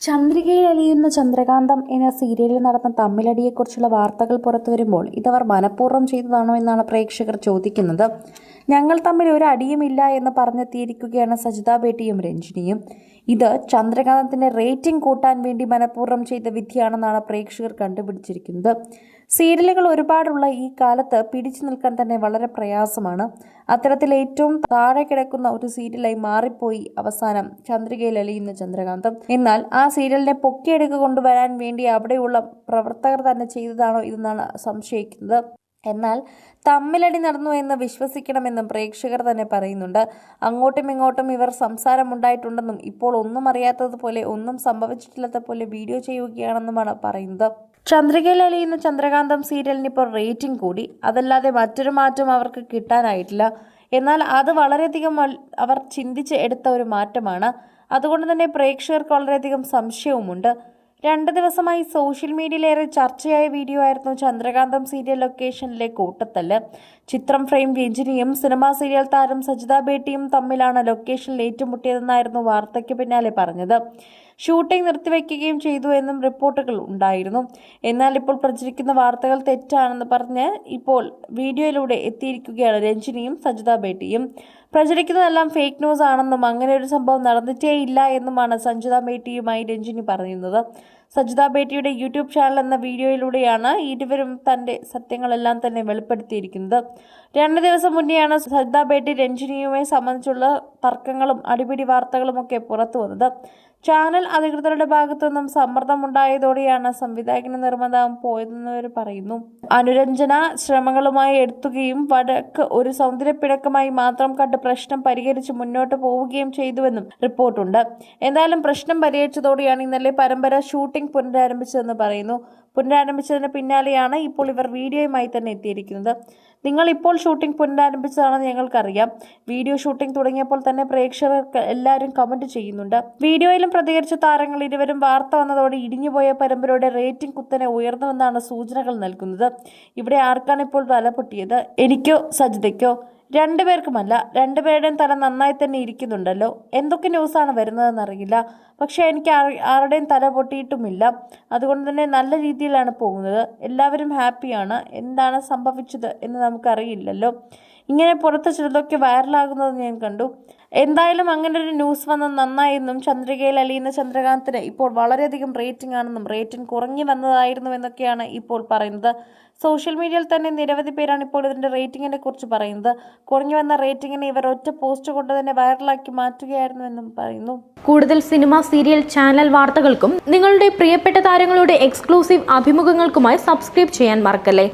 ചന്ദ്രികയിൽ അലിയുന്ന ചന്ദ്രകാന്തം എന്ന സീരിയലിൽ നടന്ന തമ്മിലടിയെക്കുറിച്ചുള്ള വാർത്തകൾ പുറത്തു വരുമ്പോൾ ഇതവർ മനഃപൂർവം ചെയ്തതാണോ എന്നാണ് പ്രേക്ഷകർ ചോദിക്കുന്നത്. ഞങ്ങൾ തമ്മിൽ ഒരു അടിയുമില്ല എന്ന് പറഞ്ഞെത്തിയിരിക്കുകയാണ് സജിത ബേട്ടിയും രഞ്ജിനിയും. ഇത് ചന്ദ്രകാന്തത്തിന്റെ റേറ്റിംഗ് കൂട്ടാൻ വേണ്ടി മനഃപൂർവം ചെയ്ത വിധിയാണെന്നാണ് പ്രേക്ഷകർ കണ്ടുപിടിച്ചിരിക്കുന്നത്. സീരിയലുകൾ ഒരുപാടുള്ള ഈ കാലത്ത് പിടിച്ചു നിൽക്കാൻ തന്നെ വളരെ പ്രയാസമാണ്. അത്തരത്തിൽ ഏറ്റവും താഴെ കിടക്കുന്ന ഒരു സീരിയലായി മാറിപ്പോയി അവസാനം ചന്ദ്രികയിൽ അലിയുന്ന ചന്ദ്രകാന്തം. എന്നാൽ ആ സീരിയലിനെ പൊക്കിയെടുക്ക് കൊണ്ടുവരാൻ വേണ്ടി അവിടെയുള്ള പ്രവർത്തകർ തന്നെ ചെയ്തതാണോ ഇതെന്നാണ് സംശയിക്കുന്നത്. എന്നാൽ തമ്മിലടി നടന്നു എന്ന് വിശ്വസിക്കണമെന്നും പ്രേക്ഷകർ തന്നെ പറയുന്നുണ്ട്. അങ്ങോട്ടും ഇങ്ങോട്ടും ഇവർ സംസാരമുണ്ടായിട്ടുണ്ടെന്നും ഇപ്പോൾ ഒന്നും അറിയാത്തതുപോലെ ഒന്നും സംഭവിച്ചിട്ടില്ലാത്ത പോലെ വീഡിയോ ചെയ്യുകയാണെന്നുമാണ് പറയുന്നത്. ചന്ദ്രികയിൽ അലിയുന്ന ചന്ദ്രകാന്തം സീരിയലിന് ഇപ്പോൾ റേറ്റിംഗ് കൂടി. അതല്ലാതെ മറ്റൊരു മാറ്റം അവർക്ക് കിട്ടാനായിട്ടില്ല. എന്നാൽ അത് വളരെയധികം അവർ ചിന്തിച്ച് എടുത്ത ഒരു മാറ്റമാണ്. അതുകൊണ്ട് തന്നെ പ്രേക്ഷകർക്ക് വളരെയധികം സംശയവുമുണ്ട്. രണ്ട് ദിവസമായി സോഷ്യൽ മീഡിയയിലേറെ ചർച്ചയായ വീഡിയോ ആയിരുന്നു ചന്ദ്രകാന്തം സീരിയൽ ലൊക്കേഷനിലെ കൂട്ടത്തല്ല്. ചിത്രം ഫ്രെയിം രഞ്ജിനിയും സിനിമാ സീരിയൽ താരം സജിത ബേട്ടിയും തമ്മിലാണ് ലൊക്കേഷനിൽ ഏറ്റുമുട്ടിയതെന്നായിരുന്നു വാർത്തയ്ക്ക് പിന്നാലെ പറഞ്ഞത്. ഷൂട്ടിംഗ് നിർത്തിവെക്കുകയും ചെയ്തു എന്നും റിപ്പോർട്ടുകൾ ഉണ്ടായിരുന്നു. എന്നാൽ ഇപ്പോൾ പ്രചരിക്കുന്ന വാർത്തകൾ തെറ്റാണെന്ന് പറഞ്ഞ് ഇപ്പോൾ വീഡിയോയിലൂടെ എത്തിയിരിക്കുകയാണ് രഞ്ജിനിയും സജിത ബേട്ടിയും. പ്രചരിക്കുന്നതെല്ലാം ഫേക്ക് ന്യൂസ് ആണെന്നും അങ്ങനെ ഒരു സംഭവം നടന്നിട്ടേ ഇല്ല എന്നുമാണ് സഞ്ജിത ബേട്ടിയുമായി രഞ്ജിനി പറയുന്നത്. സജിത ബേട്ടിയുടെ യൂട്യൂബ് ചാനൽ എന്ന വീഡിയോയിലൂടെയാണ് ഇരുവരും തന്റെ സത്യങ്ങളെല്ലാം തന്നെ വെളിപ്പെടുത്തിയിരിക്കുന്നത്. രണ്ട് ദിവസം മുന്നെയാണ് സജിത ബേട്ടി രഞ്ജിനിയുമായി സംബന്ധിച്ചുള്ള തർക്കങ്ങളും അടിപിടി വാർത്തകളും ഒക്കെ പുറത്തു വന്നത് ചാനൽ അധികൃതരുടെ ഭാഗത്തു നിന്നും സമ്മർദ്ദമുണ്ടായതോടെയാണ് സംവിധായകന് നിർമ്മാതാവും പോയതെന്ന് അവർ പറയുന്നു. അനുരഞ്ജന ശ്രമങ്ങളുമായി എടുത്തുകയും വടക്ക് ഒരു സൗന്ദര്യപ്പിടക്കമായി മാത്രം കണ്ട് പ്രശ്നം പരിഹരിച്ച് മുന്നോട്ട് പോവുകയും ചെയ്തുവെന്നും റിപ്പോർട്ടുണ്ട്. എന്തായാലും പ്രശ്നം പരിഹരിച്ചതോടെയാണ് ഇന്നലെ പരമ്പര ഷൂട്ടിംഗ് പുനരാരംഭിച്ചതെന്ന് പറയുന്നു. പുനരാരംഭിച്ചതിന് പിന്നാലെയാണ് ഇപ്പോൾ ഇവർ വീഡിയോയുമായി തന്നെ എത്തിയിരിക്കുന്നത്. നിങ്ങൾ ഇപ്പോൾ ഷൂട്ടിംഗ് പുനരാരംഭിച്ചതാണെന്ന് ഞങ്ങൾക്കറിയാം. വീഡിയോ ഷൂട്ടിംഗ് തുടങ്ങിയപ്പോൾ തന്നെ പ്രേക്ഷകർ എല്ലാവരും കമന്റ് ചെയ്യുന്നുണ്ട്. വീഡിയോയിലും പ്രതികരിച്ച താരങ്ങൾ ഇരുവരും വാർത്ത വന്നതോടെ ഇടിഞ്ഞുപോയ പരമ്പരയുടെ റേറ്റിംഗ് കുത്തനെ ഉയർന്നുവെന്നാണ് സൂചനകൾ നൽകുന്നത്. ഇവിടെ ആർക്കാണ് ഇപ്പോൾ തല പൊട്ടിയത്? എനിക്കോ സജിതയ്ക്കോ? രണ്ടുപേർക്കുമല്ല രണ്ടുപേരുടെയും തല നന്നായി തന്നെ ഇരിക്കുന്നുണ്ടല്ലോ. എന്തൊക്കെ ന്യൂസാണ് വരുന്നതെന്ന് അറിയില്ല പക്ഷേ എനിക്ക് ആരുടെയും തല പൊട്ടിയിട്ടുമില്ല. അതുകൊണ്ട് തന്നെ നല്ല രീതിയിലാണ് പോകുന്നത്. എല്ലാവരും ഹാപ്പിയാണ്. എന്താണ് സംഭവിച്ചത് എന്ന് നമുക്കറിയില്ലല്ലോ. ഇങ്ങനെ പുറത്ത് ചിലതൊക്കെ വൈറലാകുന്നത് ഞാൻ കണ്ടു. എന്തായാലും അങ്ങനെ ഒരു ന്യൂസ് വന്നത് നന്നായെന്നും ചന്ദ്രികയിൽ അലിയുന്ന ചന്ദ്രകാന്തിന് ഇപ്പോൾ വളരെയധികം റേറ്റിംഗ് ആണെന്നും റേറ്റിംഗ് കുറഞ്ഞു വന്നതായിരുന്നു എന്നൊക്കെയാണ് ഇപ്പോൾ പറയുന്നത്. സോഷ്യൽ മീഡിയയിൽ തന്നെ നിരവധി പേരാണ് ഇപ്പോൾ ഇതിന്റെ റേറ്റിങ്ങിനെ കുറിച്ച് പറയുന്നത്. കുറഞ്ഞു വന്ന റേറ്റിങ്ങിനെ ഇവർ ഒറ്റ പോസ്റ്റ് കൊണ്ട് തന്നെ വൈറലാക്കി മാറ്റുകയായിരുന്നു എന്നും പറയുന്നു. കൂടുതൽ സിനിമ സീരിയൽ ചാനൽ വാർത്തകൾക്കും നിങ്ങളുടെ പ്രിയപ്പെട്ട താരങ്ങളുടെ എക്സ്ക്ലൂസീവ് അഭിമുഖങ്ങൾക്കുമായി സബ്സ്ക്രൈബ് ചെയ്യാൻ മറക്കല്ലേ?